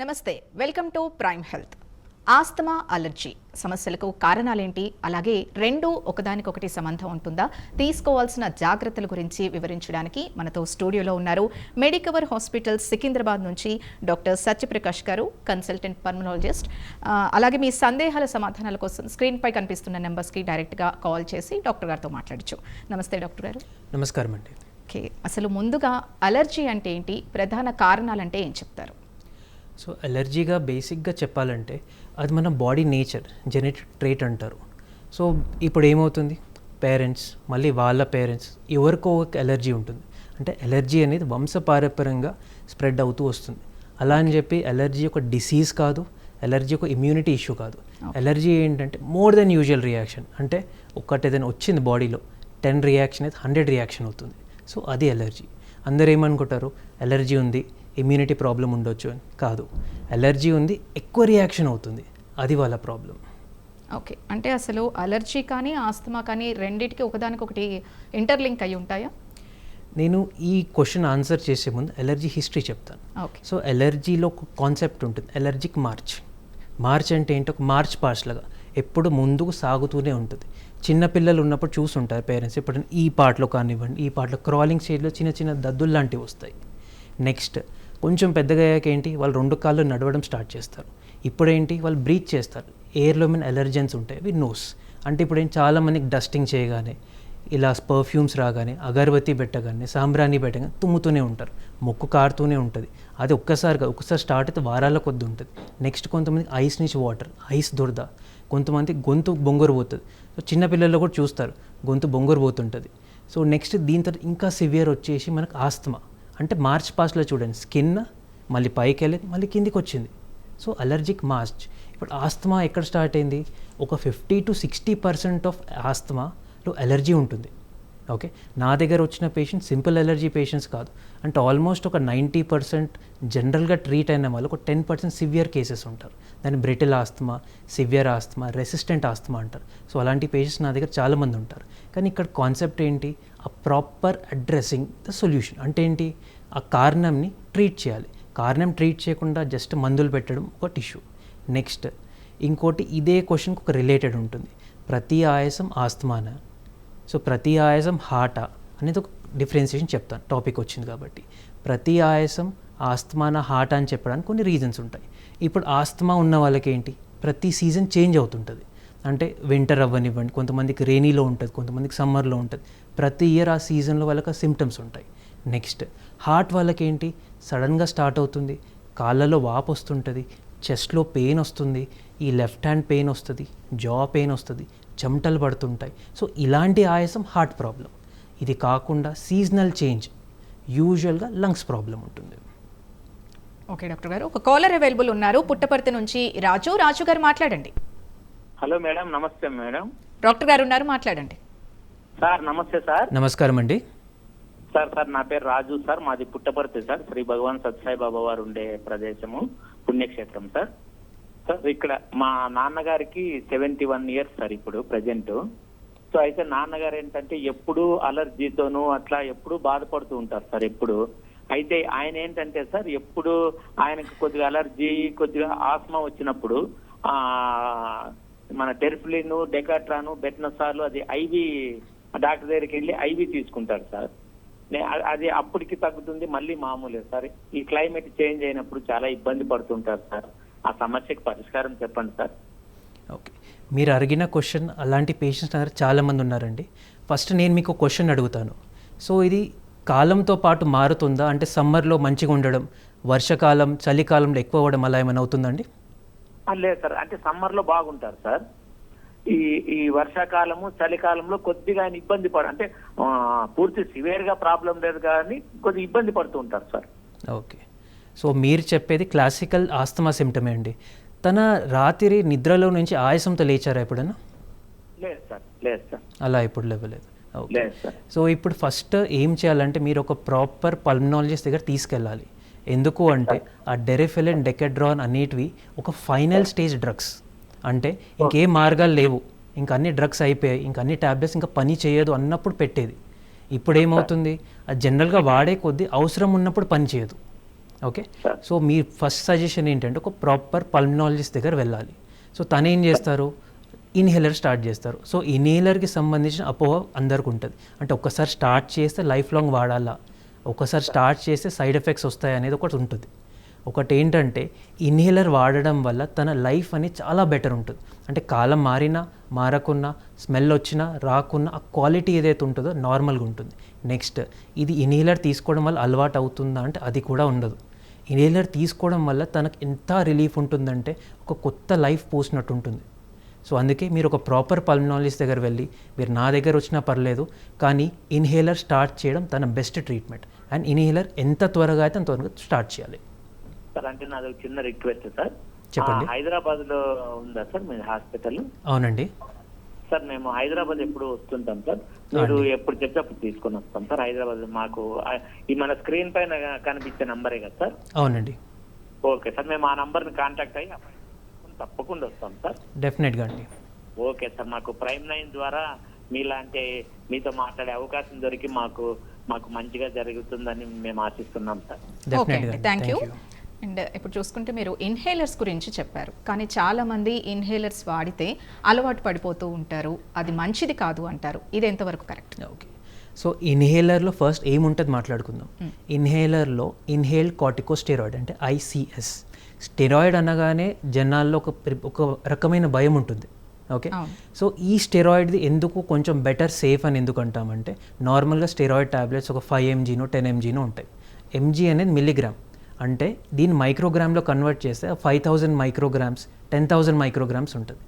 Namaste welcome to prime health. Asthma allergy సమస్యలకు కారణాలేంటి? అలాగే రెండు ఒకదానికొకటి సంబంధం ఉంటుందా? తీసుకోవాల్సిన జాగ్రత్తల గురించి వివరించడానికి మనతో స్టూడియోలో ఉన్నారు మెడికవర్ హాస్పిటల్ సికింద్రాబాద్ నుంచి డాక్టర్ సత్యప్రకాష్ గారు కన్సల్టెంట్ పర్మనాలజిస్ట్ అలాగే మీ సందేహాల సమాధానాల కోసం స్క్రీన్పై కనిపిస్తున్న నెంబర్స్కి డైరెక్ట్గా కాల్ చేసి డాక్టర్ గారితో మాట్లాడచ్చు. నమస్తే డాక్టర్ గారు. నమస్కారం అండి ఓకే అసలు ముందుగా అలర్జీ అంటే ఏంటి? ప్రధాన కారణాలంటే ఏం చెప్తారు? సో అలర్జీగా బేసిక్గా చెప్పాలంటే అది మన బాడీ నేచర్ జెనెటిక్ ట్రేట్ అంటారు. సో ఇప్పుడు ఏమవుతుంది? పేరెంట్స్ మళ్ళీ వాళ్ళ పేరెంట్స్ ఎవరికో ఒక ఎలర్జీ ఉంటుంది. అంటే ఎలర్జీ అనేది వంశపారపర్యంగా స్ప్రెడ్ అవుతూ వస్తుంది. అలా అని చెప్పి ఎలర్జీ ఒక డిసీజ్ కాదు ఎలర్జీ ఒక ఇమ్యూనిటీ ఇష్యూ కాదు. ఎలర్జీ ఏంటంటే మోర్ దెన్ యూజువల్ రియాక్షన్. అంటే ఒక్కటి ఏదైనా వచ్చింది బాడీలో టెన్ రియాక్షన్ అయితే హండ్రెడ్ రియాక్షన్ అవుతుంది. సో అది ఎలర్జీ అందరూ ఏమనుకుంటారు? ఎలర్జీ ఉంది ఇమ్యూనిటీ ప్రాబ్లం ఉండొచ్చు అని. కాదు. ఎలర్జీ ఉంది ఎక్కువ రియాక్షన్ అవుతుంది. అది వాళ్ళ ప్రాబ్లం ఓకే అంటే అసలు అలర్జీ కానీ ఆస్తమా కానీ రెండిటికి ఒకదానికొకటి ఇంటర్లింక్ అయి ఉంటాయా? నేను ఈ క్వశ్చన్ ఆన్సర్ చేసే ముందు ఎలర్జీ హిస్టరీ చెప్తాను. ఓకే సో ఎలర్జీలో ఒక కాన్సెప్ట్ ఉంటుంది. ఎలర్జిక్ మార్చ్ మార్చ్ అంటే ఏంటి? ఒక మార్చ్ లాగా. ఎప్పుడు ముందుకు సాగుతూనే ఉంటుంది. చిన్న పిల్లలు ఉన్నప్పుడు చూసుంటారు పేరెంట్స్ ఇప్పుడు ఈ పార్ట్లో కానివ్వండి ఈ పార్ట్లో క్రాలింగ్ స్టేజ్లో చిన్న చిన్న దద్దులు లాంటివి వస్తాయి. నెక్స్ట్ కొంచెం పెద్దగా అయ్యాక ఏంటి? వాళ్ళు రెండు కాళ్ళు నడవడం స్టార్ట్ చేస్తారు. ఇప్పుడేంటి? వాళ్ళు బ్రీత్ చేస్తారు. ఎయిర్లో మీద ఎలర్జెన్స్ ఉంటాయి. We knows. అంటే ఇప్పుడు ఏం? చాలా మందికి డస్టింగ్ చేయగానే ఇలా పర్ఫ్యూమ్స్ రాగానే అగరబత్తి పెట్టగానే సాంబ్రాణి పెట్టగానే తుమ్ముతూనే ఉంటారు. ముక్కు కారుతూనే ఉంటుంది. అది ఒక్కసారిగా ఒక్కసారి స్టార్ట్ అయితే వారాల కొద్ది ఉంటుంది. నెక్స్ట్ కొంతమంది ఐస్ నుంచి వాటర్ ఐస్ దొరద. కొంతమంది గొంతు బొంగురు పోతుంది. సో చిన్నపిల్లల్లో కూడా చూస్తారు. గొంతు బొంగురు పోతుంటుంది. సో నెక్స్ట్ దీని తర్వాత ఇంకా సివియర్ వచ్చేసి మనకు ఆస్తమా. అంటే మార్చ్ పాస్ట్లో చూడండి స్కిన్ మళ్ళీ పైకి వెళ్ళి మళ్ళీ కిందికి వచ్చింది సో అలర్జిక్ మార్చ్ ఇప్పుడు ఆస్తమా ఎక్కడ స్టార్ట్ అయింది? ఒక fifty to sixty percent of ఆస్తమాలో allergy ఉంటుంది. ఓకే నా దగ్గర వచ్చిన పేషెంట్ సింపుల్ ఎలర్జీ పేషెంట్స్ కాదు. అంటే ఆల్మోస్ట్ ఒక నైంటీ పర్సెంట్ జనరల్గా ట్రీట్ అయిన వాళ్ళు ఒక టెన్ పర్సెంట్ సివియర్ కేసెస్ ఉంటారు. దాన్ని brittle asthma severe asthma resistant asthma అంటారు. సో అలాంటి పేషెంట్స్ నా దగ్గర చాలామంది ఉంటారు. కానీ ఇక్కడ కాన్సెప్ట్ ఏంటి? ఆ ప్రాపర్ అడ్రస్సింగ్ ద సొల్యూషన్ అంటే ఏంటి? ఆ కారణంని ట్రీట్ చేయాలి. కారణం ట్రీట్ చేయకుండా జస్ట్ మందులు పెట్టడం ఒక టిష్యూ నెక్స్ట్ ఇంకోటి ఇదే క్వశ్చన్కి ఒక రిలేటెడ్ ఉంటుంది. ప్రతి ఆయాసం ఆస్తమానా? సో ప్రతి ఆయాసం హార్టా అనేది ఒక డిఫరెన్సియేషన్ చెప్తాను. టాపిక్ వచ్చింది కాబట్టి. ప్రతి ఆయాసం ఆస్తమాన హార్ట్ అని చెప్పడానికి కొన్ని రీజన్స్ ఉంటాయి. ఇప్పుడు ఆస్తమా ఉన్న వాళ్ళకి ఏంటి? ప్రతి సీజన్ చేంజ్ అవుతుంటుంది. అంటే వింటర్ అవ్వనివ్వండి కొంతమందికి రెయినీలో ఉంటుంది కొంతమందికి సమ్మర్లో ఉంటుంది. ప్రతి ఇయర్ ఆ సీజన్లో వాళ్ళకి సిమ్టమ్స్ ఉంటాయి. నెక్స్ట్ హార్ట్ వాళ్ళకి ఏంటి? సడన్గా స్టార్ట్ అవుతుంది. కాళ్ళలో వాపు వస్తుంటుంది చెస్ట్లో పెయిన్ వస్తుంది ఈ లెఫ్ట్ హ్యాండ్ పెయిన్ వస్తుంది జా పెయిన్ వస్తుంది చెమటలు పడుతుంటాయి. సో ఇలాంటి ఆయాసం హార్ట్ ప్రాబ్లం ఇది కాకుండా సీజనల్ చేంజ్ యూజువల్గా లంగ్స్ ప్రాబ్లం ఉంటుంది. ఓకే డాక్టర్ గారు ఒక కాలర్ అవైలబుల్ ఉన్నారు. పుట్టపర్తి నుంచి రాజు. రాజు గారు మాట్లాడండి. Hello madam namaste madam. Doctor గారు ఉన్నారు మాట్లాడండి. Sir namaste sir. నమస్కారం అండి. సార్ సార్ నా పేరు రాజు సార్. మాది పుట్టపర్తి సార్. శ్రీ భగవాన్ సత్సాయి బాబా వారు ఉండే ప్రదేశము పుణ్యక్షేత్రం సార్. సార్ ఇక్కడ మా నాన్నగారికి సెవెంటీ వన్ ఇయర్స్ సార్ ఇప్పుడు ప్రజెంట్. సో అయితే నాన్నగారు ఏంటంటే ఎప్పుడు అలర్జీతోనూ అట్లా ఎప్పుడు బాధపడుతూ ఉంటారు సార్ ఎప్పుడు. అయితే ఆయన ఏంటంటే సార్ ఎప్పుడు ఆయనకు కొద్దిగా అలర్జీ కొద్దిగా ఆస్మా వచ్చినప్పుడు ఆ మన టెర్ఫిలిన్ డెకాట్రాను బెట్నసాలు అది ఐవి డాక్టర్ దగ్గరికి వెళ్ళి ఐవి తీసుకుంటారు సార్. నే- అది అప్పటికి తగ్గుతుంది మళ్ళీ మామూలే సార్. ఈ క్లైమేట్ చేంజ్ అయినప్పుడు చాలా ఇబ్బంది పడుతుంటారు సార్. ఆ సమస్యకి పరిష్కారం చెప్పండి సార్. ఓకే. మీరు అడిగిన క్వశ్చన్ అలాంటి పేషెంట్స్ దగ్గర చాలామంది ఉన్నారండి. ఫస్ట్ నేను మీకు క్వశ్చన్ అడుగుతాను. సో ఇది కాలంతో పాటు మారుతుందా? అంటే సమ్మర్లో మంచిగా ఉండడం వర్షాకాలం చలికాలంలో ఎక్కువ అవ్వడం అలా ఏమైనా అవుతుందండి లేదు సార్. అంటే సమ్మర్లో బాగుంటారు సార్. ఈ ఈ వర్షాకాలము చలికాలంలో కొద్దిగా ఆయన ఇబ్బంది పడ అంటే పూర్తి సివియర్గా ప్రాబ్లం లేదు కానీ కొద్దిగా ఇబ్బంది పడుతూ ఉంటారు సార్. ఓకే. సో మీరు చెప్పేది క్లాసికల్ ఆస్తమా సిమ్టమే అండి. తన రాత్రి నిద్రలో నుంచి ఆయాసంతో లేచారా ఎప్పుడైనా లేదు సార్ లేదు సార్. అలా ఇప్పుడు లేవలేదు. ఓకే. సో ఇప్పుడు ఫస్ట్ ఏం చేయాలంటే మీరు ఒక ప్రాపర్ పల్మనాలజిస్ట్ దగ్గర తీసుకెళ్ళాలి. ఎందుకు అంటే ఆ డెరిఫిలిన్ డెకెడ్రాన్ అనేటివి ఒక ఫైనల్ స్టేజ్ డ్రగ్స్ అంటే ఇంకేం మార్గాలు లేవు. ఇంకా అన్ని డ్రగ్స్ అయిపోయాయి. ఇంకా అన్ని ట్యాబ్లెట్స్ ఇంకా పని చేయదు అన్నప్పుడు పెట్టేది. ఇప్పుడు ఏమవుతుంది అది జనరల్గా వాడే కొద్దీ అవసరం ఉన్నప్పుడు పని చేయదు. ఓకే. సో మీ ఫస్ట్ సజెషన్ ఏంటంటే ఒక ప్రాపర్ పల్మినాలజిస్ట్ దగ్గర వెళ్ళాలి. సో తను ఏం చేస్తారు? ఇన్హేలర్ స్టార్ట్ చేస్తారు. సో ఇన్హేలర్కి సంబంధించిన అపోహ అందరికి ఉంటుంది. అంటే ఒక్కసారి స్టార్ట్ చేస్తే లైఫ్ లాంగ్ వాడాలా? ఒకసారి స్టార్ట్ చేస్తే సైడ్ ఎఫెక్ట్స్ వస్తాయి అనేది ఒకటి ఉంటుంది. ఒకటి ఏంటంటే ఇన్హేలర్ వాడడం వల్ల తన లైఫ్ అనేది చాలా బెటర్ ఉంటుంది. అంటే కాలం మారినా మారకున్నా స్మెల్ వచ్చినా రాకున్నా ఆ క్వాలిటీ ఏదైతే ఉంటుందో నార్మల్గా ఉంటుంది. నెక్స్ట్ ఇది ఇన్హేలర్ తీసుకోవడం వల్ల అలవాటు అవుతుందా అంటే అది కూడా ఉండదు. ఇన్హేలర్ తీసుకోవడం వల్ల తనకు ఎంత రిలీఫ్ ఉంటుందంటే ఒక కొత్త లైఫ్ పోసినట్టు ఉంటుంది. సో అందుకే మీరు ఒక ప్రాపర్ పల్మనాలజిస్ట్ దగ్గర వెళ్ళి మీరు నా దగ్గర వచ్చినా పర్లేదు కానీ ఇన్హేలర్ స్టార్ట్ చేయడం తన బెస్ట్ ట్రీట్మెంట్. అండ్ ఇన్హేలర్ ఎంత త్వరగా అయితే అంత త్వరగా స్టార్ట్ చేయాలి. సార్ అంటే నాది చిన్న రిక్వెస్ట్ సార్. చెప్పండి. హైదరాబాద్లో ఉందా సార్ మీ హాస్పిటల్? అవునండి. సార్ మేము హైదరాబాద్ ఎప్పుడు వస్తుంటాం సార్. మీరు ఎప్పుడు చెప్తే అప్పుడు తీసుకొని వస్తాం సార్. హైదరాబాద్ మాకు ఈ మన స్క్రీన్ పైన కనిపించే నంబరే కదా సార్? అవునండి. ఓకే సార్ మేము ఆ నంబర్ని కాంటాక్ట్ అయ్యి తప్పకుండా వస్తాం సార్. డెఫినెట్గా అండి. ఓకే సార్ మాకు ప్రైమ్ నైన్ ద్వారా మీలాంటి మీతో మాట్లాడే అవకాశం దొరికి మాకు మాకు మంచిగా జరుగుతుందని మేము ఆశిస్తున్నాం సార్. Thank you. అండ్ ఇప్పుడు చూసుకుంటే మీరు ఇన్హేలర్స్ గురించి చెప్పారు. కానీ చాలా మంది ఇన్హేలర్స్ వాడితే అలవాటు పడిపోతూ ఉంటారు. అది మంచిది కాదు అంటారు. ఇది ఎంతవరకు కరెక్ట్? ఓకే. సో ఇన్హేలర్లో ఫస్ట్ ఏముంటుంది మాట్లాడుకుందాం. ఇన్హేలర్లో ఇన్హేల్డ్ కార్టికోస్టెరాయిడ్ అంటే ఐసిఎస్ స్టెరాయిడ్ అనగానే జనాల్లో ఒక ఒక రకమైన భయం ఉంటుంది. ఓకే. సో ఈ స్టెరాయిడ్ది ఎందుకు కొంచెం బెటర్ సేఫ్ అని ఎందుకు అంటామంటే నార్మల్గా స్టెరాయిడ్ టాబ్లెట్స్ ఒక ఫైవ్ ఎంజీనో టెన్ ఎంజీనో ఉంటాయి. ఎంజీ అనేది మిల్లీగ్రామ్ అంటే దీన్ని మైక్రోగ్రామ్లో కన్వర్ట్ చేస్తే five thousand micrograms ten thousand micrograms ఉంటుంది.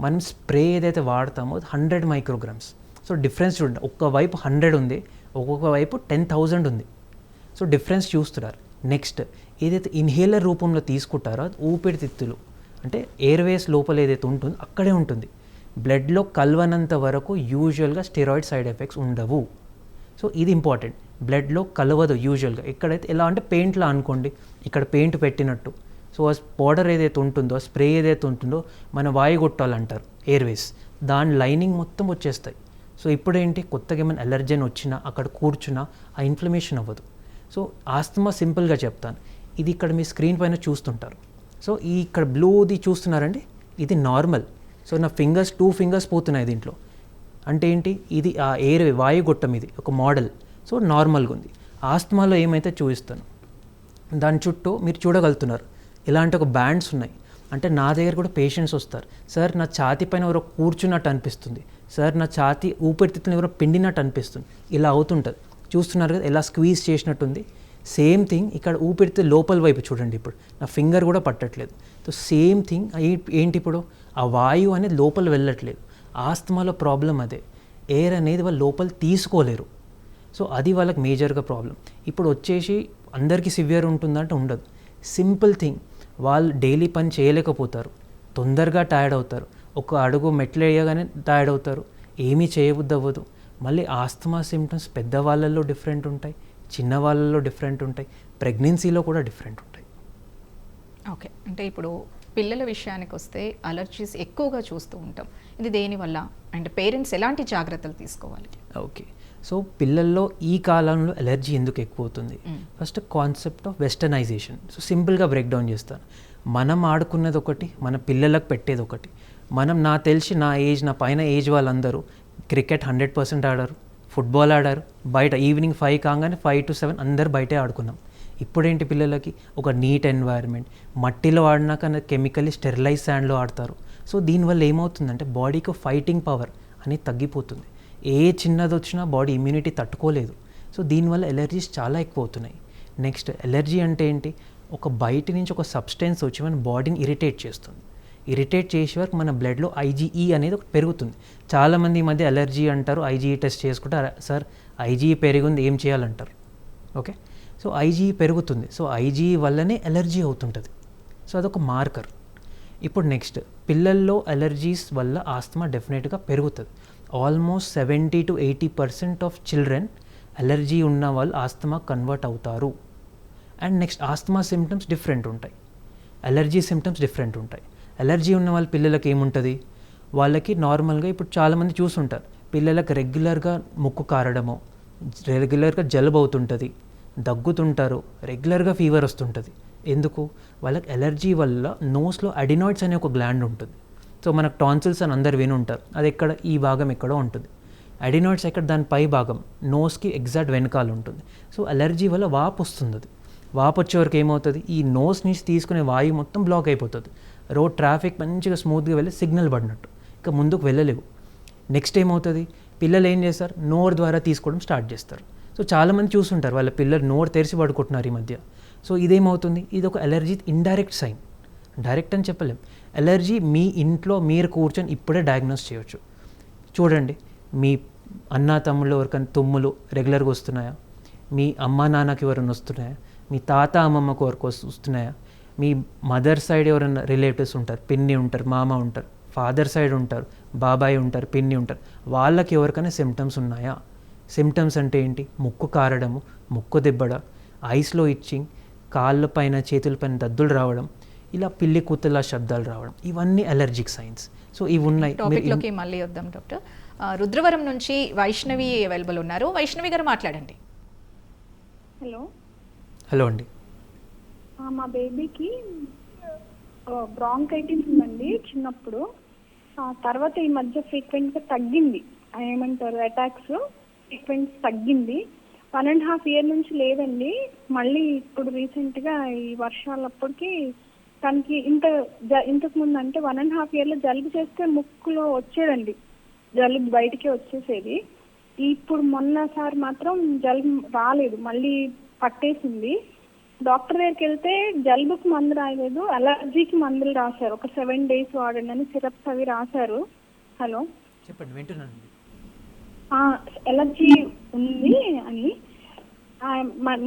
మనం స్ప్రే ఏదైతే వాడతామో హండ్రెడ్ మైక్రోగ్రామ్స్. సో డిఫరెన్స్ చూడండి ఒక్క వైపు హండ్రెడ్ ఉంది ఒక్కొక్క వైపు టెన్ థౌజండ్ ఉంది. సో డిఫరెన్స్ చూస్తున్నారు. నెక్స్ట్ ఏదైతే ఇన్హేలర్ రూపంలో తీసుకుంటారో అది ఊపిరితిత్తులు అంటే ఎయిర్వేస్ లోపల ఏదైతే ఉంటుందో అక్కడే ఉంటుంది. బ్లడ్లో కలవనంత వరకు యూజువల్గా స్టెరాయిడ్ సైడ్ ఎఫెక్ట్స్ ఉండవు. సో ఇది ఇంపార్టెంట్. బ్లడ్లో కలవదు యూజువల్గా. ఎక్కడైతే ఎలా అంటే పెయింట్లో అనుకోండి ఇక్కడ పెయింట్ పెట్టినట్టు. సో ఆ పౌడర్ ఏదైతే ఉంటుందో స్ప్రే ఏదైతే ఉంటుందో మన వాయు గొట్టాలంటారు ఎయిర్వేస్. దాని లైనింగ్ మొత్తం వచ్చేస్తాయి. సో ఇప్పుడేంటి? కొత్తగా ఏమైనా అలర్జన్ వచ్చినా అక్కడ కూర్చున్నా ఆ ఇన్ఫ్లమేషన్ అవ్వదు. సో ఆస్తమా సింపుల్గా చెప్తాను. ఇది ఇక్కడ మీ స్క్రీన్ పైన చూస్తుంటారు. సో ఈ ఇక్కడ బ్లూది చూస్తున్నారండి? ఇది నార్మల్. సో నా ఫింగర్స్ టూ ఫింగర్స్ పోతున్నాయి దీంట్లో. అంటే ఏంటి? ఇది ఆ ఎయిర్ వాయుగొట్టం ఇది ఒక మోడల్. సో నార్మల్గా ఉంది ఆస్తమాలో ఏమైతే చూపిస్తాను? దాని చుట్టూ మీరు చూడగలుగుతున్నారు. ఇలాంటి ఒక బ్యాండ్స్ ఉన్నాయి. అంటే నా దగ్గర కూడా పేషెంట్స్ వస్తారు. సార్ నా ఛాతీ పైన ఎవరో కూర్చున్నట్టు అనిపిస్తుంది. సార్ నా ఛాతి ఊపిరితిత్తులు ఎవరో పిండినట్టు అనిపిస్తుంది. ఇలా అవుతుంటుంది. చూస్తున్నారు కదా ఎలా స్క్వీజ్ చేసినట్టుంది. సేమ్ థింగ్ ఇక్కడ ఊపిరితిత్తులు లోపల వైపు చూడండి ఇప్పుడు. నా ఫింగర్ కూడా పట్టట్లేదు. సో సేమ్ థింగ్ ఏంటి ఇప్పుడు? ఆ వాయువు అనేది లోపల వెళ్ళట్లేదు. ఆస్తమాలో ప్రాబ్లం అదే. ఎయిర్ అనేది వాళ్ళు లోపల తీసుకోలేరు. సో అది వాళ్ళకి మేజర్గా ప్రాబ్లం. ఇప్పుడు వచ్చేసి అందరికీ సివియర్ ఉంటుందంటే ఉండదు. Simple thing. వాళ్ళు డైలీ పని చేయలేకపోతారు. తొందరగా టైర్డ్ అవుతారు. ఒక అడుగు మెట్లు వేయగానే టైర్డ్ అవుతారు. ఏమీ చేయబుద్ధి అవ్వదు మళ్ళీ ఆస్తమా సిమ్టమ్స్ పెద్దవాళ్ళల్లో డిఫరెంట్ ఉంటాయి. చిన్న వాళ్ళల్లో డిఫరెంట్ ఉంటాయి. ప్రెగ్నెన్సీలో కూడా డిఫరెంట్ ఉంటాయి. ఓకే. అంటే ఇప్పుడు పిల్లల విషయానికి వస్తే అలర్జీస్ ఎక్కువగా చూస్తూ ఉంటాం. ఇది దేనివల్ల అండ్ పేరెంట్స్ ఎలాంటి జాగ్రత్తలు తీసుకోవాలి? ఓకే. సో పిల్లల్లో ఈ కాలంలో ఎలర్జీ ఎందుకు ఎక్కువ అవుతుంది first concept of westernization so సింపుల్గా బ్రేక్ డౌన్ చేస్తాను. మనం ఆడుకున్నది ఒకటి మన పిల్లలకు పెట్టేది ఒకటి. మనం నా తెలిసి నా ఏజ్ నా పైన ఏజ్ వాళ్ళందరూ క్రికెట్ హండ్రెడ్ పర్సెంట్ ఆడారు ఫుట్బాల్ ఆడారు బయట ఈవినింగ్ ఫైవ్ కాగానే ఫైవ్ టు సెవెన్ అందరు బయటే ఆడుకున్నాం. ఇప్పుడేంటి పిల్లలకి? ఒక నీట్ ఎన్వైర్న్మెంట్. మట్టిలో ఆడినాక కెమికల్ స్టెరిలైజ్ శాండ్లో ఆడతారు సో దీనివల్ల ఏమవుతుందంటే బాడీకి ఫైటింగ్ పవర్ అనేది తగ్గిపోతుంది. ఏ చిన్నది వచ్చినా బాడీ ఇమ్యూనిటీ తట్టుకోలేదు. సో దీనివల్ల ఎలర్జీస్ చాలా ఎక్కువ అవుతున్నాయి నెక్స్ట్ ఎలర్జీ అంటే ఏంటి? ఒక బయట నుంచి ఒక సబ్స్టెన్స్ వచ్చి మన బాడీని ఇరిటేట్ చేస్తుంది. ఇరిటేట్ చేసే వరకు మన బ్లడ్లో ఐజీఈ అనేది ఒకటి పెరుగుతుంది. చాలామంది ఈ మధ్య ఎలర్జీ అంటారు. ఐజీఈ టెస్ట్ చేసుకుంటే సార్ ఐజీఈ పెరిగింది ఏం చేయాలంటారు? ఓకే? సో ఐజీ పెరుగుతుంది. సో ఐజీ వల్లనే ఎలర్జీ అవుతుంటుంది. సో అదొక మార్కర్. ఇప్పుడు నెక్స్ట్ పిల్లల్లో ఎలర్జీస్ వల్ల ఆస్తమా డెఫినెట్గా పెరుగుతుంది. Almost seventy to eighty percent of children allergy ఉన్న వాళ్ళు ఆస్తమా కన్వర్ట్ అవుతారు. And next asthma symptoms different ఉంటాయి. ఎలర్జీ సిమ్టమ్స్ డిఫరెంట్ ఉంటాయి. ఎలర్జీ ఉన్న వాళ్ళ పిల్లలకి ఏముంటుంది? వాళ్ళకి నార్మల్గా ఇప్పుడు చాలామంది చూసుంటారు. పిల్లలకు రెగ్యులర్గా ముక్కు కారడము రెగ్యులర్గా జలుబు అవుతుంటుంది. దగ్గుతుంటారు. రెగ్యులర్గా ఫీవర్ వస్తుంటుంది. ఎందుకు? వాళ్ళకి ఎలర్జీ వల్ల నోస్లో అడినాయిడ్స్ అనే ఒక గ్లాండ్ ఉంటుంది. సో మనకు టాన్సిల్స్ అని అందరు విని ఉంటారు అది ఎక్కడ? ఈ భాగం ఎక్కడో ఉంటుంది. అడినాయిడ్స్ ఎక్కడ? దాని పై భాగం. నోస్కి ఎగ్జాక్ట్ వెనకాల ఉంటుంది. సో అలర్జీ వల్ల వాపు వస్తుంది అది వాపు వచ్చే వరకు ఏమవుతుంది? ఈ నోస్ నుంచి తీసుకునే వాయువు మొత్తం బ్లాక్ అయిపోతుంది. రోడ్ ట్రాఫిక్ మంచిగా స్మూత్గా వెళ్ళి సిగ్నల్ పడినట్టు. ఇంకా ముందుకు వెళ్ళలేవు. నెక్స్ట్ ఏమవుతుంది? పిల్లలు ఏం చేస్తారు? నోరు ద్వారా తీసుకోవడం స్టార్ట్ చేస్తారు. సో చాలామంది చూస్తుంటారు వాళ్ళ పిల్లలు నోరు తెరిచి పడుకుంటున్నారు ఈ మధ్య. సో ఇదేమవుతుంది? ఇది ఒక అలర్జీ ఇండైరెక్ట్ సైన్. డైరెక్ట్ అని చెప్పలేం. అలర్జీ మీ ఇంట్లో మీరు కూర్చొని ఇప్పుడే డయాగ్నోస్ చేయొచ్చు. చూడండి మీ అన్న తమ్ముళ్ళు ఎవరికైనా తుమ్ములు రెగ్యులర్గా వస్తున్నాయా? మీ అమ్మ నాన్నకి ఎవరైనా వస్తున్నాయా? మీ తాత అమ్మమ్మకు వరకు వస్తున్నాయా? మీ మదర్ సైడ్ ఎవరైనా రిలేటివ్స్ ఉంటారు పిన్ని ఉంటారు మామ ఉంటారు ఫాదర్ సైడ్ ఉంటారు బాబాయ్ ఉంటారు పిన్ని ఉంటారు వాళ్ళకి ఎవరికైనా సిమ్టమ్స్ ఉన్నాయా? సిమ్టమ్స్ అంటే ఏంటి? ముక్కు కారడము ముక్కు దిబ్బడ ఐస్లో ఇచ్చింగ్ కాళ్ళ పైన చేతుల పైన దద్దులు రావడం ఇలా పిల్లి కూతుల శబ్దాలు రావడం. ఇవన్నీ అలర్జిక్ సైన్స్ సో ఇవి ఉన్నాయి. మీరు టాపిక్ ఇన్- లోకి మళ్ళీ వద్దాం డాక్టర్ ఆ, రుద్రవరం నుంచి వైష్ణవి అవైలబుల్ ఉన్నారు. వైష్ణవి గారు మాట్లాడండి. హలో హలో అండి. ఆ, మా బేబీకి బ్రాంకైటిస్ ఉందండి చిన్నప్పుడు. ఆ తర్వాత ఈ మధ్య ఫ్రీక్వెంట్గా తగ్గింది. ఆ, ఏమంటారు అటాక్స్ ఫ్రీక్వెన్స్ తగ్గింది. వన్ అండ్ హాఫ్ ఇయర్ నుంచి లేదండి. మళ్ళీ ఇప్పుడు రీసెంట్గా ఈ వర్షాలప్పటికి తనకి ఇంత ఇంతకు ముందు అంటే వన్ అండ్ హాఫ్ ఇయర్లో జలుబు చేస్తే ముక్కులో వచ్చేదండి. జలుబు బయటికి వచ్చేసేది. ఇప్పుడు మొన్నసారి మాత్రం జలుబు రాలేదు. మళ్ళీ పట్టేసింది. డాక్టర్ దగ్గరికి వెళ్తే జలుబుకి మందు రాయలేదు. అలర్జీకి మందులు రాశారు. ఒక సెవెన్ డేస్ వాడండి అని సిరప్స్ అవి రాశారు. హలో? చెప్పండి వింటున్నాను ఎలర్జీ ఉంది అని.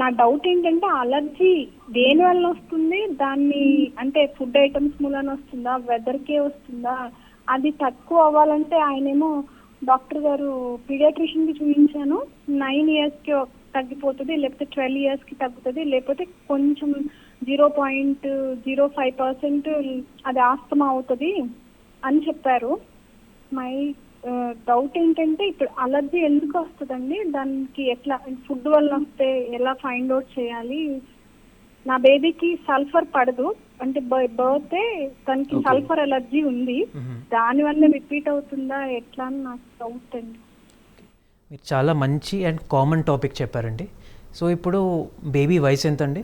నా డౌట్ ఏంటంటే అలర్జీ దేని వల్ల వస్తుంది? దాన్ని అంటే ఫుడ్ ఐటమ్స్ మూలన వస్తుందా? వెదర్కే వస్తుందా? అది తక్కువ అవ్వాలంటే ఆయనేమో డాక్టర్ గారు పీడియాట్రిషియన్కి చూపించాను. నైన్ ఇయర్స్కి తగ్గిపోతుంది లేకపోతే ట్వెల్వ్ ఇయర్స్కి తగ్గుతుంది లేకపోతే కొంచెం zero point zero five percent అది ఆస్తమా అవుతుంది అని చెప్పారు. మై డౌట్ ఏంటంటే ఇప్పుడు అలర్జీ ఎందుకు వస్తుందండి? దానికి ఎట్లా ఫుడ్ వల్ల వస్తే ఎలా ఫైండ్ అవుట్ చేయాలి? నా బేబీకి సల్ఫర్ పడదు. అంటే బర్త్ తనకి. సల్ఫర్ అలర్జీ ఉంది. దాని వల్ల రిపీట్ అవుతుందా ఎట్లా అని నాకు డౌట్ అండి. మీరు చాలా మంచి అండ్ కామన్ టాపిక్ చెప్పారండి. సో ఇప్పుడు బేబీ వయసు ఎంత అండి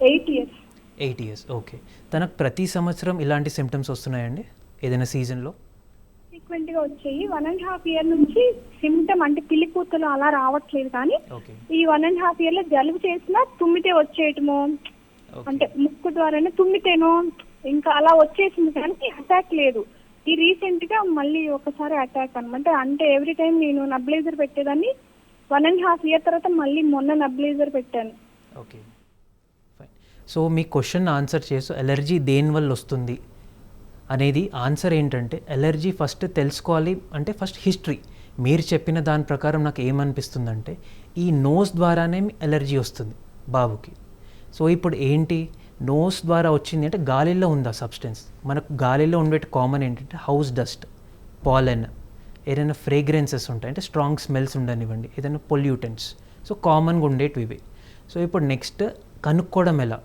eight years eight years. Okay. తనకు ప్రతి సంవత్సరం ఇలాంటి సిమ్టమ్స్ వస్తున్నాయండి? ఏదైనా సీజన్లో ఫ్రీక్వెంట్గా వచ్చాయి. వన్ అండ్ హాఫ్ ఇయర్ నుంచి సిమ్టమ్ అంటే పిల్లి కూతులు అలా రావట్లేదు కానీ ఈ వన్ అండ్ హాఫ్ ఇయర్లో జలుబు చేసినా తుమ్మితే వచ్చేయటము అంటే ముక్కు ద్వారానే తుమ్మితేనో ఇంకా అలా వచ్చేసింది కానీ అటాక్ లేదు. ఈ రీసెంట్గా మళ్ళీ ఒకసారి అటాక్ అనమాట అంటే ఎవ్రీ టైం నేను నబ్లైజర్ పెట్టేదాన్ని వన్ అండ్ హాఫ్ ఇయర్ తర్వాత మళ్ళీ మొన్న నబ్లైజర్ పెట్టాను. ఓకే. సో మీ క్వశ్చన్ ఆన్సర్ చేసు ఎలర్జీ దేనివల్ల వస్తుంది? అనేది ఆన్సర్ ఏంటంటే ఎలర్జీ ఫస్ట్ తెలుసుకోవాలి అంటే ఫస్ట్ హిస్టరీ మీరు చెప్పిన దాని ప్రకారం నాకు ఏమనిపిస్తుందంటే ఈ నోస్ ద్వారానే ఎలర్జీ వస్తుంది బాబుకి. సో ఇప్పుడు ఏంటి? నోస్ ద్వారా వచ్చింది అంటే గాలిలో ఉందా సబ్స్టెన్స్ మనకు గాలిలో ఉండే కామన్ ఏంటంటే హౌస్ డస్ట్ పాలెన్ ఏదైనా ఫ్రేగ్రెన్సెస్ ఉంటాయి అంటే స్ట్రాంగ్ స్మెల్స్ ఉండనివ్వండి ఏదైనా పొల్యూటెంట్స్ సో కామన్గా ఉండేటివి ఇవి. సో ఇప్పుడు నెక్స్ట్ కనుక్కోవడం ఎలా?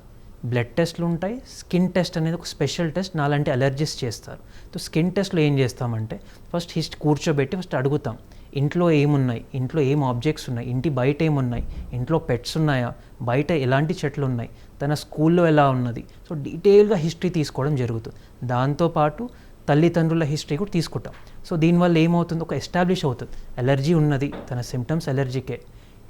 బ్లడ్ టెస్ట్లు ఉంటాయి స్కిన్ టెస్ట్ అనేది ఒక స్పెషల్ టెస్ట్ నాలాంటి అలర్జీస్ చేస్తారు. సో స్కిన్ టెస్ట్లో ఏం చేస్తామంటే ఫస్ట్ హిస్ట్ కూర్చోబెట్టి ఫస్ట్ అడుగుతాం. ఇంట్లో ఏమున్నాయి? ఇంట్లో ఏం ఆబ్జెక్ట్స్ ఉన్నాయి? ఇంటి బయట ఏమున్నాయి? ఇంట్లో పెట్స్ ఉన్నాయా? బయట ఎలాంటి చెట్లు ఉన్నాయి తన స్కూల్లో ఎలా ఉన్నది? సో డీటెయిల్గా హిస్టరీ తీసుకోవడం జరుగుతుంది. దాంతోపాటు తల్లిదండ్రుల హిస్టరీ కూడా తీసుకుంటాం. సో దీనివల్ల ఏమవుతుంది? ఒక ఎస్టాబ్లిష్ అవుతుంది. అలర్జీ ఉన్నది తన సిమ్టమ్స్ అలర్జీకే.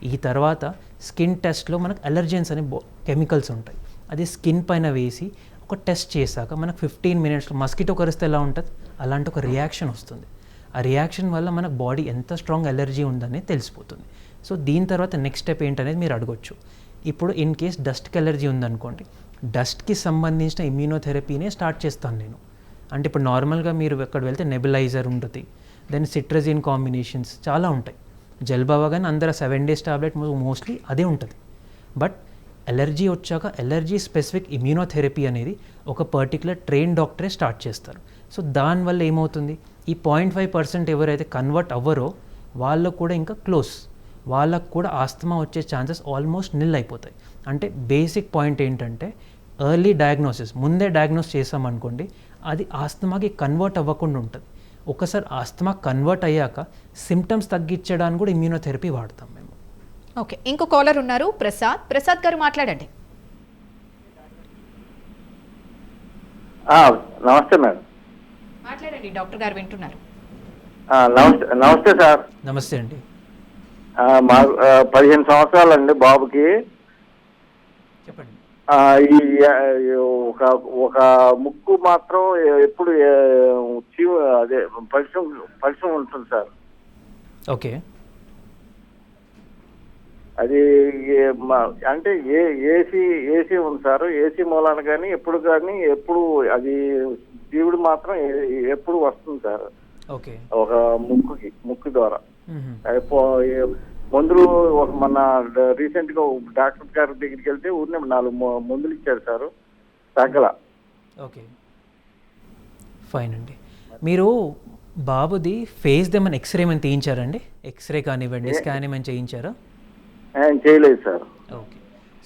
ఈ తర్వాత స్కిన్ టెస్ట్లో మనకు అలర్జెన్స్ అనే బో కెమికల్స్ ఉంటాయి. అది స్కిన్ పైన వేసి ఒక టెస్ట్ చేశాక మనకు ఫిఫ్టీన్ మినిట్స్లో మస్కిటో కరిస్తే ఎలా ఉంటుంది? అలాంటి ఒక రియాక్షన్ వస్తుంది. ఆ రియాక్షన్ వల్ల మన బాడీ ఎంత స్ట్రాంగ్ ఎలర్జీ ఉందనేది తెలిసిపోతుంది. సో దీని తర్వాత నెక్స్ట్ స్టెప్ ఏంటనేది మీరు అడగొచ్చు. ఇప్పుడు ఇన్ కేస్ డస్ట్కి ఎలర్జీ ఉందనుకోండి డస్ట్కి సంబంధించిన ఇమ్యూనోథెరపీనే స్టార్ట్ చేస్తాను నేను. అంటే ఇప్పుడు నార్మల్గా మీరు ఎక్కడ వెళ్తే నెబిలైజర్ ఉంటుంది దెన్ సిట్రజిన్ కాంబినేషన్స్ చాలా ఉంటాయి. జల్బావా కానీ అందరూ సెవెన్ డేస్ టాబ్లెట్ మోస్ట్లీ అదే ఉంటుంది. బట్ ఎలర్జీ వచ్చాక ఎలర్జీ స్పెసిఫిక్ ఇమ్యూనోథెరపీ అనేది ఒక పర్టికులర్ ట్రైన్ డాక్టరే స్టార్ట్ చేస్తారు. సో దానివల్ల ఏమవుతుంది? ఈ పాయింట్ ఫైవ్ పర్సెంట్ ఎవరైతే కన్వర్ట్ అవ్వరో వాళ్ళకు కూడా ఇంకా క్లోజ్ వాళ్ళకు కూడా ఆస్తమా వచ్చే ఛాన్సెస్ ఆల్మోస్ట్ నిల్ అయిపోతాయి. అంటే బేసిక్ పాయింట్ ఏంటంటే ఎర్లీ డయాగ్నోసిస్ ముందే డయాగ్నోస్ చేసామనుకోండి అది ఆస్తమాకి కన్వర్ట్ అవ్వకుండా ఉంటుంది. ఒకసారి ఆస్తమా కన్వర్ట్ అయ్యాక సిమ్టమ్స్ తగ్గించడానికి కూడా ఇమ్యూనోథెరపీ వాడతాం మేము. ఓకే ఇంకో కాలర్ ఉన్నారు ప్రసాద్. ప్రసాద్ గారు మాట్లాడండి. ఆ, నమస్తే మేడం. మాట్లాడండి డాక్టర్ గారు వింటున్నారు. ఆ, నమస్తే నమస్తే సార్. నమస్తే అండి. ఆ, మా పదిహేను సంవత్సరాలండి బాబుకి. చెప్పండి. ఆ, ఈ ఒక ఒక ముక్కు మాత్రం ఎప్పుడు చీవ అదే పరిశ్రమ పరిశ్రమ ఉంటుంది సార్. ఓకే. అది అంటే ఏ ఏసీ ఏసీ ఉంది సార్. ఏసీ మూలాన కానీ ఎప్పుడు కానీ ఎప్పుడు అది జీవుడు మాత్రం ఎప్పుడు వస్తుంది సార్. ఓకే. ఒక ముక్కుకి ముక్కు ద్వారా. మందులు ఒక మన రీసెంట్గా డాక్టర్ గారి దగ్గరికి వెళ్తే ఊరినే నాలుగు మందులు ఇచ్చారు సార్. తగ్గల. ఓకే. ఫైన్ అండి. మీరు బాబుది ఫేస్ ఏమైనా ఎక్స్రే ఏమైనా తీయించారండి? ఎక్స్రే కానివ్వండి స్కాన్ ఏమైనా చేయించారా? ఆయన చేయలేదు సార్. ఓకే.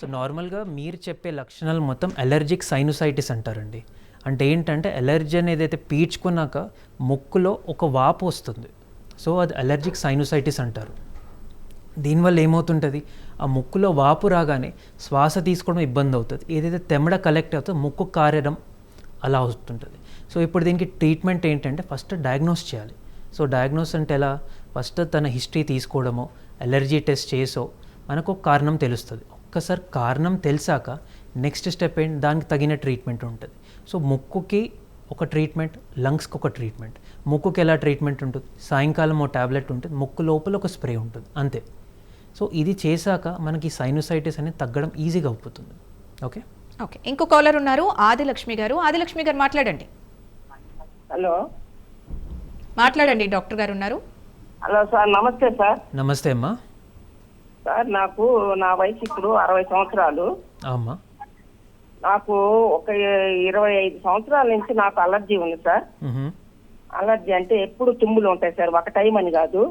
సో నార్మల్గా మీరు చెప్పే లక్షణాలు మొత్తం అలర్జిక్ సైనోసైటిస్ అంటారండి. అంటే ఏంటంటే అలర్జీ అనేది అయితే పీల్చుకున్నాక ముక్కులో ఒక వాపు వస్తుంది. సో అది అలర్జిక్ సైనోసైటిస్ అంటారు. దీనివల్ల ఏమవుతుంటుంది? ఆ ముక్కులో వాపు రాగానే శ్వాస తీసుకోవడం ఇబ్బంది అవుతుంది. ఏదైతే తెమ్మడ కలెక్ట్ అవుతుందో ముక్కు కారడం అలా అవుతుంటుంది. సో ఇప్పుడు దీనికి ట్రీట్మెంట్ ఏంటంటే ఫస్ట్ డయాగ్నోస్ చేయాలి. సో డయాగ్నోస్ అంటే ఎలా? ఫస్ట్ తన హిస్టరీ తీసుకోవడమో అలర్జీ టెస్ట్ చేసో మనకు ఒక కారణం తెలుస్తుంది. ఒక్కసారి కారణం తెలిసాక నెక్స్ట్ స్టెప్ ఏంటి? దానికి తగిన ట్రీట్మెంట్ ఉంటుంది. సో ముక్కుకి ఒక ట్రీట్మెంట్ లంగ్స్కి ఒక ట్రీట్మెంట్ ముక్కుకి ఎలా ట్రీట్మెంట్ ఉంటుంది? సాయంకాలం ఓ ట్యాబ్లెట్ ఉంటుంది. ముక్కు లోపల ఒక స్ప్రే ఉంటుంది. అంతే. సో ఇది చేశాక మనకి సైనోసైటిస్ అనేది తగ్గడం ఈజీగా అయిపోతుంది ఓకే ఓకే ఇంకో కాలర్ ఉన్నారు. ఆదిలక్ష్మి గారు. ఆదిలక్ష్మి గారు మాట్లాడండి. హలో. మాట్లాడండి. డాక్టర్ గారు ఉన్నారు. Hello sir namaste sir. Namaste అమ్మా. సార్ నాకు నా వయసు ఇప్పుడు అరవై సంవత్సరాలు నాకు ఒక ఇరవై ఐదు సంవత్సరాల నుంచి నాకు అలర్జీ ఉంది సార్. అలర్జీ అంటే ఎప్పుడు తుమ్ములు ఉంటాయి సార్ ఒక టైం అని కాదు.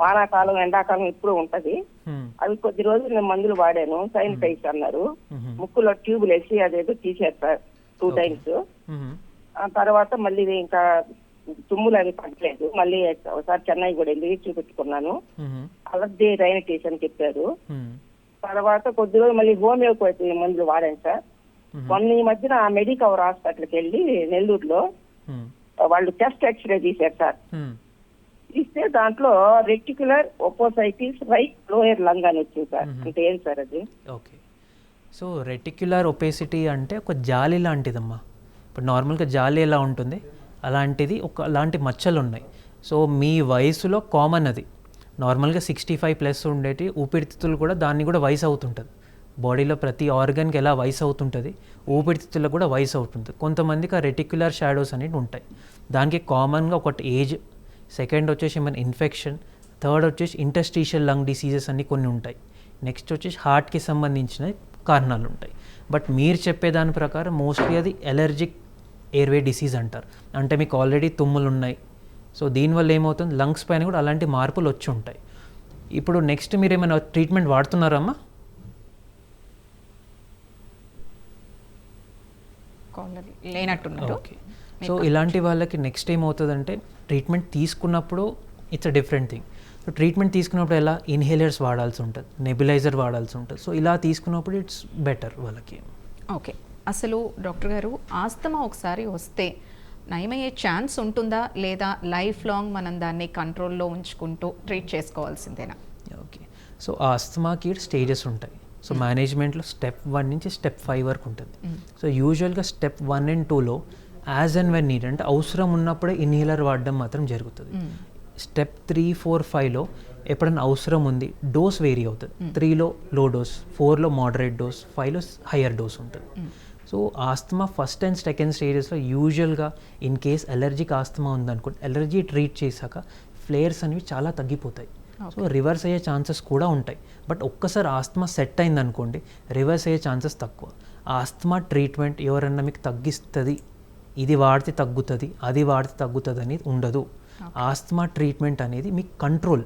వానాకాలం ఎండాకాలం ఎప్పుడు ఉంటది. అవి కొద్ది రోజులు నేను మందులు వాడాను సైనటైస్ అన్నారు. ముక్కులో ట్యూబులు వేసి అదేదో సార్ టూ. టైమ్స్. ఆ తర్వాత మళ్ళీ ఇంకా తుమ్ములు అవి పట్టలేదు మళ్ళీ ఒకసారి చెన్నై కూడా వెళ్ళి చూపెట్టుకున్నాను. అలర్జీ రైనటిస్ అని చెప్పారు. తర్వాత కొద్ది రోజులు మళ్ళీ హోమియోపతి మందులు వాడాను సార్. మొన్న ఈ మధ్యన మెడికవర్ హాస్పిటల్కి వెళ్ళి నెల్లూరులో. వాళ్ళు చెస్ట్ ఎక్స్రే తీశారు సార్. తీస్తే దాంట్లో reticular opacities right lower lung అని వచ్చింది సార్. అంటే ఏం సార్ అది ఓకే సో రెటిక్యులర్ ఒపేసిటీ అంటే ఒక జాలి లాంటిదమ్మా ఇప్పుడు నార్మల్గా జాలి ఎలా ఉంటుంది అలాంటిది ఒక అలాంటి మచ్చలు ఉన్నాయి. సో మీ వయసులో కామన్ అది. నార్మల్గా సిక్స్టీ ఫైవ్ ప్లస్ ఉండేటి ఊపిరితిత్తులు కూడా దాన్ని కూడా వయసు అవుతుంటుంది. బాడీలో ప్రతి ఆర్గన్కి ఎలా వయసు అవుతుంటుంది ఊపిరితిత్తులకు కూడా వయసు అవుతుంది కొంతమందికి ఆ రెటిక్యులర్ షాడోస్ అనేవి ఉంటాయి. దానికి కామన్గా ఒకటి ఏజ్ సెకండ్ వచ్చేసి మన ఇన్ఫెక్షన్ థర్డ్ వచ్చేసి ఇంటస్ట్రీషియల్ లంగ్ డిసీజెస్ అన్ని కొన్ని ఉంటాయి. నెక్స్ట్ వచ్చేసి హార్ట్కి సంబంధించిన కారణాలు ఉంటాయి. బట్ మీరు చెప్పే దాని ప్రకారం మోస్ట్లీ అది ఎలర్జిక్ ఎయిర్వే డిసీజ్ అంటారు. అంటే మీకు ఆల్రెడీ తుమ్ములు ఉన్నాయి సో దీనివల్ల ఏమవుతుంది? లంగ్స్ పైన కూడా అలాంటి మార్పులు వచ్చి ఉంటాయి. ఇప్పుడు నెక్స్ట్ మీరు ఏమైనా ట్రీట్మెంట్ వాడుతున్నారమ్మా? లేనట్టున్నారు ఓకే. సో ఇలాంటి వాళ్ళకి నెక్స్ట్ ఏమవుతుందంటే ట్రీట్మెంట్ తీసుకున్నప్పుడు it's a different thing. So treatment తీసుకున్నప్పుడు ఎలా? ఇన్హేలర్స్ వాడాల్సి ఉంటుంది. నెబిలైజర్ వాడాల్సి ఉంటుంది. సో ఇలా తీసుకున్నప్పుడు ఇట్స్ బెటర్ వాళ్ళకి. ఓకే. అసలు డాక్టర్ గారు ఆస్తమా ఒకసారి వస్తే నయమయ్యే ఛాన్స్ ఉంటుందా? లేదా లైఫ్ లాంగ్ మనం దాన్ని కంట్రోల్లో ఉంచుకుంటూ ట్రీట్ చేసుకోవాల్సిందేనా? ఓకే. సో ఆ అస్తమాకి స్టేజెస్ ఉంటాయి. సో మేనేజ్మెంట్లో స్టెప్ వన్ నుంచి స్టెప్ ఫైవ్ వరకు ఉంటుంది. సో యూజువల్గా స్టెప్ వన్ అండ్ టూలో యాజ్ అండ్ వెన్ నీడ్ అంటే అవసరం ఉన్నప్పుడే ఇన్హేలర్ వాడడం మాత్రం జరుగుతుంది. స్టెప్ త్రీ ఫోర్ ఫైవ్లో ఎప్పుడైనా అవసరం ఉంది డోస్ వేరీ అవుతుంది. త్రీలో లో డోస్ ఫోర్లో మోడరేట్ డోస్ ఫైవ్లో హయ్యర్ డోస్ ఉంటుంది. So asthma first and second స్టేజెస్లో యూజువల్గా ఇన్ కేస్ అలర్జిక్ ఆస్తమా ఉందనుకోండి అలర్జీ ట్రీట్ చేశాక ఫ్లేయర్స్ అనేవి చాలా తగ్గిపోతాయి. సో రివర్స్ అయ్యే ఛాన్సెస్ కూడా ఉంటాయి. బట్ ఒక్కసారి ఆస్తమా సెట్ అయింది అనుకోండి రివర్స్ అయ్యే ఛాన్సెస్ తక్కువ. ఆస్తమా ట్రీట్మెంట్ ఎవరన్నా మీకు తగ్గిస్తుంది ఇది వాడితే తగ్గుతుంది అది వాడితే తగ్గుతుంది అనేది ఉండదు ఆస్తమా ట్రీట్మెంట్ అనేది మీకు కంట్రోల్.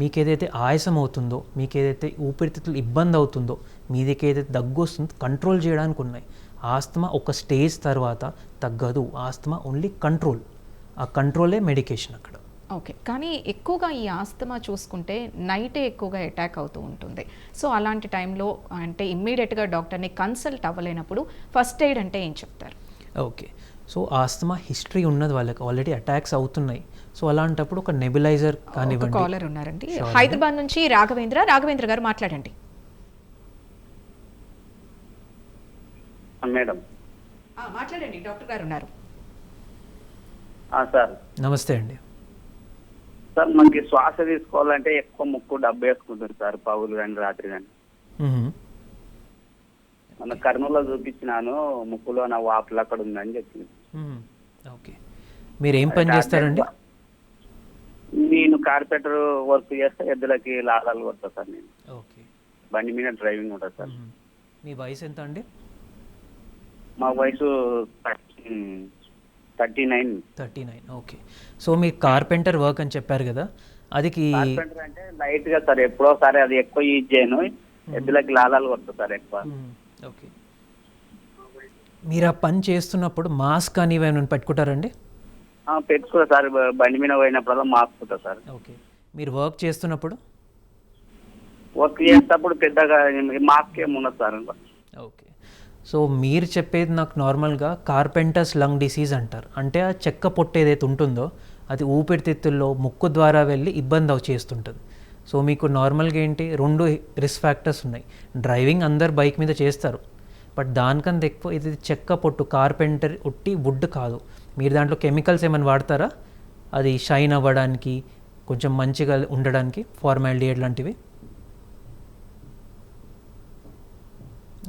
మీకు ఏదైతే ఆయాసం అవుతుందో మీకు ఏదైతే ఊపిరితిత్తులు ఇబ్బంది అవుతుందో మీదికి ఏదైతే దగ్గు వస్తుందో కంట్రోల్ చేయడానికి ఉన్నాయి ఆస్తమా ఒక స్టేజ్ తర్వాత తగ్గదు. ఆస్తమా ఓన్లీ కంట్రోల్ ఆ కంట్రోలే మెడికేషన్ అక్కడ. ఓకే. కానీ ఎక్కువగా ఈ ఆస్తమా చూసుకుంటే నైటే ఎక్కువగా అటాక్ అవుతూ ఉంటుంది. సో అలాంటి టైంలో అంటే ఇమ్మీడియట్గా డాక్టర్ని కన్సల్ట్ అవ్వలేనప్పుడు ఫస్ట్ ఎయిడ్ అంటే ఏం చెప్తారు? ఓకే. సో ఆస్తమా హిస్టరీ ఉన్నది వాళ్ళకి. ఆల్రెడీ అటాక్స్ అవుతున్నాయి. సో అలాంటప్పుడు ఒక నెబిలైజర్ కానివ్వండి. కాలర్ ఉన్నారండి. హైదరాబాద్ నుంచి రాఘవేంద్ర. రాఘవేంద్ర గారు మాట్లాడండి. మేడం. మాట్లాడండి. డాక్టర్ గారు ఉన్నారు. సార్. నమస్తే అండి. సార్ మనకి శ్వాస తీసుకోవాలంటే ఎక్కువ ముక్కు డబ్బు వేసుకుంటుంది సార్ పగులు కానీ రాత్రి కానీ. మన కర్నూలులో చూపించినాను ముక్కులో నా వాపులు అక్కడ ఉందని చెప్పింది. ఓకే. మీరు ఏం పని చేస్తారండి? నేను కార్పెంటర్ వర్క్ చేస్తే ఎద్దులకి లాగాలు కొడతా సార్ నేను. ఓకే. బండి మీద డ్రైవింగ్ ఉంటుంది సార్. మీ వయసు ఎంత అండి? మా వయసు thirty nine. Thirty nine okay. So మీరు కార్పెంటర్ వర్క్ అని చెప్పారు కదా అదికి కార్పెంటర్ అంటే లైట్గా సార్ ఎప్పుడోసారి అది ఎక్కువ యూజ్ చేయను. ఎద్దులకి లాగాలు కొడతా సార్ ఎక్కువ. ఓకే. మీరు ఆ పని చేస్తున్నప్పుడు మాస్క్ అని ఏమైనా పెట్టుకుంటారండి? పెట్టుకో సార్. బండి మీద పోయినప్పుడల్లా మాపుకుంటా సార్. ఓకే. మీరు వర్క్ చేస్తున్నప్పుడు? వర్క్ చేసేటప్పుడు పెద్దగా మాస్క్ ఏమి ఉండదు సార్. ఓకే. సో మీరు చెప్పేది నాకు నార్మల్గా కార్పెంటర్స్ లంగ్ డిసీజ్ అంటారు. అంటే ఆ చెక్క పొట్టు ఏదైతే ఉంటుందో అది ఊపిరితిత్తుల్లో ముక్కు ద్వారా వెళ్ళి ఇబ్బంది చేస్తుంటుంది. సో మీకు నార్మల్గా ఏంటి? రెండు రిస్క్ ఫ్యాక్టర్స్ ఉన్నాయి. డ్రైవింగ్ అందరు బైక్ మీద చేస్తారు. బట్ దానికంత ఎక్కువ ఇది చెక్క పొట్టు కార్పెంటర్ ఉట్టి వుడ్ కాదు. మీరు దాంట్లో కెమికల్స్ ఏమైనా వాడతారా? అది షైన్ అవ్వడానికి కొంచెం మంచిగా ఉండడానికి ఫార్మాలిటీ లాంటివి?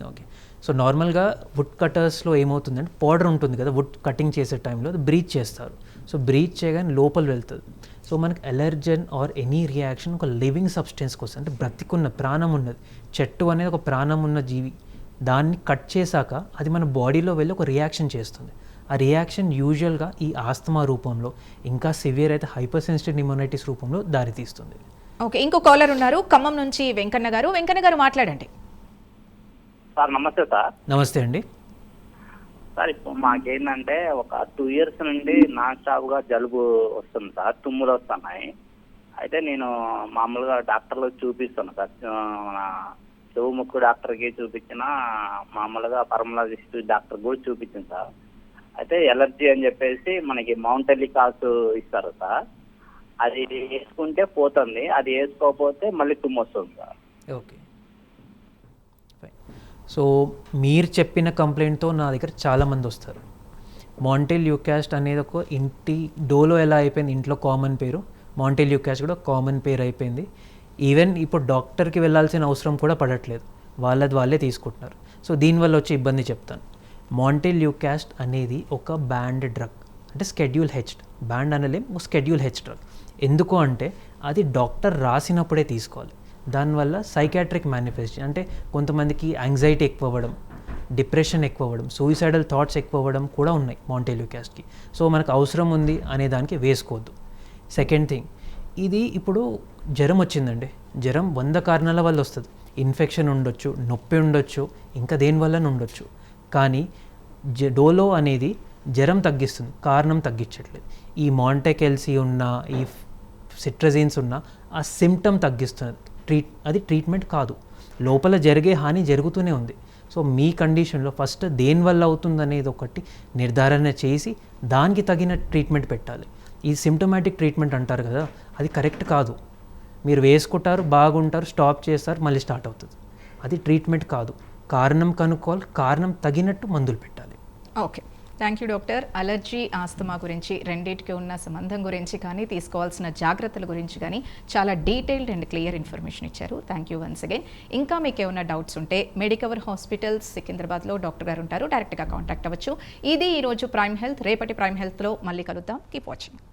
ఓకే. సో నార్మల్గా వుడ్ కటర్స్లో ఏమవుతుందంటే పౌడర్ ఉంటుంది కదా వుడ్ కటింగ్ చేసే టైంలో బ్రీచ్ చేస్తారు. సో బ్రీచ్ చేయగానే లోపల వెళ్తుంది. సో మనకి ఎలర్జన్ ఆర్ ఎనీ రియాక్షన్ ఒక లివింగ్ సబ్స్టెన్స్ కోసం అంటే బ్రతికున్న ప్రాణం ఉన్నది చెట్టు అనేది ఒక ప్రాణం ఉన్న జీవి దాన్ని కట్ చేశాక అది మన బాడీలో వెళ్ళి ఒక రియాక్షన్ చేస్తుంది. ఆ రియాక్షన్ యూజువల్గా ఈ ఆస్తమా రూపంలో ఇంకా సివియర్ అయితే హైపర్ సెన్సిటివ్ నిమోనైటిస్ రూపంలో దారితీస్తుంది. ఓకే ఇంకో కాలర్ ఉన్నారు ఖమ్మం నుంచి వెంకన్న గారు. వెంకన్న గారు మాట్లాడండి. Sir namaste sir. నమస్తే అండి. సార్ ఇప్పుడు మాకేంటంటే ఒక టూ ఇయర్స్ నుండి నాన్ స్టాప్గా జలుబు వస్తుంది సార్ తుమ్ములు వస్తున్నాయి. అయితే నేను మామూలుగా డాక్టర్లు చూపిస్తాను సార్. చెవు ముక్కు డాక్టర్కి చూపించిన మామూలుగా పరమలాజిస్ట్ డాక్టర్ కూడా చూపించాను సార్. అయితే ఎలర్జీ అని చెప్పేసి మనకి మౌంట్ ఎలికాస్ ఇస్తారు సార్. అది వేసుకుంటే పోతుంది అది వేసుకోకపోతే మళ్ళీ తుమ్ము వస్తుంది సార్. ఓకే. సో మీరు చెప్పిన కంప్లైంట్తో నా దగ్గర చాలామంది వస్తారు. మాంటెల్ యూకాస్ట్ అనేది ఒక ఇంటి డోలో ఎలా అయిపోయింది? ఇంట్లో కామన్ పేరు. మాంటెల్ యూకాస్ట్ కూడా కామన్ పేరు అయిపోయింది. ఈవెన్ ఇప్పుడు డాక్టర్కి వెళ్ళాల్సిన అవసరం కూడా పడట్లేదు. వాళ్ళది వాళ్ళే తీసుకుంటున్నారు. సో దీనివల్ల వచ్చే ఇబ్బంది చెప్తాను. మాంటెల్ యూకాస్ట్ అనేది ఒక బ్యాండ్ డ్రగ్. అంటే స్కెడ్యూల్ హెచ్ బ్యాండ్ అనలేం ఒక స్కెడ్యూల్ హెచ్ డ్రగ్. ఎందుకు అంటే అది డాక్టర్ రాసినప్పుడే తీసుకోవాలి. దానివల్ల సైకాట్రిక్ మేనిఫెస్టేషన్ అంటే కొంతమందికి యాంగ్జైటీ ఎక్కువ అవ్వడం డిప్రెషన్ ఎక్కువ అవ్వడం సూయిసైడల్ థాట్స్ ఎక్కువ అవ్వడం కూడా ఉన్నాయి మాంటెల్యూకాస్ట్కి సో మనకు అవసరం ఉంది అనే దానికి వేసుకోవద్దు. సెకండ్ థింగ్ ఇది ఇప్పుడు జ్వరం వచ్చిందండి. జ్వరం వంద కారణాల వల్ల వస్తుంది. ఇన్ఫెక్షన్ ఉండొచ్చు నొప్పి ఉండొచ్చు ఇంకా దేనివల్ల ఉండొచ్చు. కానీ జ డోలో అనేది జ్వరం తగ్గిస్తుంది కారణం తగ్గించట్లేదు. ఈ మాంటెకెల్సీ ఉన్న ఈ సిట్రజిన్స్ ఉన్న ఆ సిమ్టమ్ తగ్గిస్తుంది. ట్రీట్ అది ట్రీట్మెంట్ కాదు. లోపల జరిగే హాని జరుగుతూనే ఉంది. సో మీ కండిషన్లో ఫస్ట్ దేనివల్ల అవుతుంది అనేది ఒకటి నిర్ధారణ చేసి దానికి తగిన ట్రీట్మెంట్ పెట్టాలి. ఈ సిమ్టమాటిక్ ట్రీట్మెంట్ అంటారు కదా అది కరెక్ట్ కాదు. మీరు వేసుకుంటారు బాగుంటారు స్టాప్ చేస్తారు మళ్ళీ స్టార్ట్ అవుతుంది. అది ట్రీట్మెంట్ కాదు. కారణం కనుక్కోవాలి కారణం తగినట్టు మందులు పెట్టాలి. Okay. Thank you doctor allergy asthma గురించి రెండింటికి ఉన్న సంబంధం గురించి కానీ తీసుకోవాల్సిన జాగ్రత్తల గురించి కానీ చాలా డీటెయిల్డ్ అండ్ క్లియర్ ఇన్ఫర్మేషన్ ఇచ్చారు. థ్యాంక్ యూ వన్స్ అగైన్ ఇంకా మీకు ఏమైనా డౌట్స్ ఉంటే మెడికవర్ హాస్పిటల్స్ సికింద్రాబాద్లో డాక్టర్ గారు ఉంటారు. డైరెక్ట్గా కాంటాక్ట్ అవ్వచ్చు. ఇది ఈరోజు ప్రైమ్ హెల్త్ రేపటి ప్రైమ్ హెల్త్లో మళ్ళీ కలుద్దాం. Keep watching